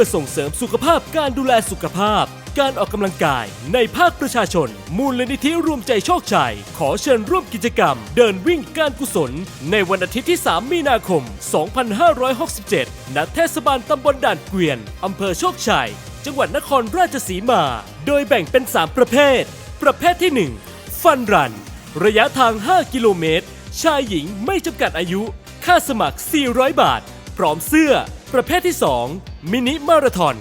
ื่อส่งเสริมสุขภาพการดูแลสุขภาพ การออกกำลังกายในภาคประชาชน มูลนิธิรวมใจโชคชัย ขอเชิญร่วมกิจกรรม เดินวิ่งการกุศล ในวันอาทิตย์ที่ 3 มีนาคม 2567 ณ เทศบาลตำบลด่านเกวียน อำเภอโชคชัย จังหวัดนครราชสีมา โดยแบ่งเป็น 3 ประเภท ประเภทที่ 1 ฟันรัน ระยะทาง 5 กิโลเมตร ชายหญิงไม่จำกัดอายุ ค่าสมัคร 400 บาท พร้อมเสื้อ ประเภทที่ 2 มินิมาราธอน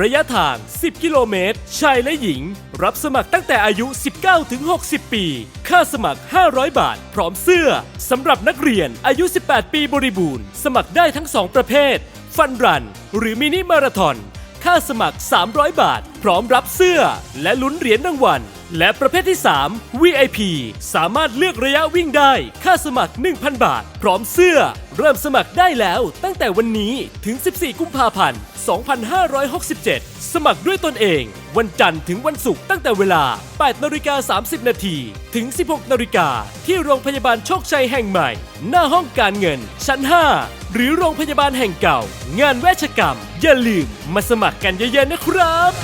ระยะทาง 10 กิโลเมตร ชายและหญิง รับสมัครตั้งแต่อายุ 19ถึง60 ปี ค่าสมัคร 500 บาท พร้อมเสื้อ สำหรับนักเรียนอายุ 18 ปีบริบูรณ์ สมัครได้ทั้ง 2 ประเภท ฟันรัน หรือมินิมาราธอน ค่าสมัคร 300 บาท พร้อมรับเสื้อ และลุ้นเหรียญรางวัล และประเภทที่ 3 VIP สามารถเลือกระยะวิ่งได้ ค่าสมัคร 1,000 บาท พร้อมเสื้อ เริ่มสมัครได้แล้วตั้งแต่วันนี้ถึง 14 กุมภาพันธ์ 2567 สมัครด้วยตนเอง วันจันทร์ถึงวันศุกร์ตั้งแต่เวลา 8นาฬิกา30 นาทีถึง 16นาฬิกาที่โรงพยาบาลโชคชัยแห่งใหม่ หน้าห้องการเงิน ชั้น 5 หรือโรงพยาบาลแห่งเก่า งานเวชกรรม อย่าลืมมาสมัครกันเยอะๆนะครับ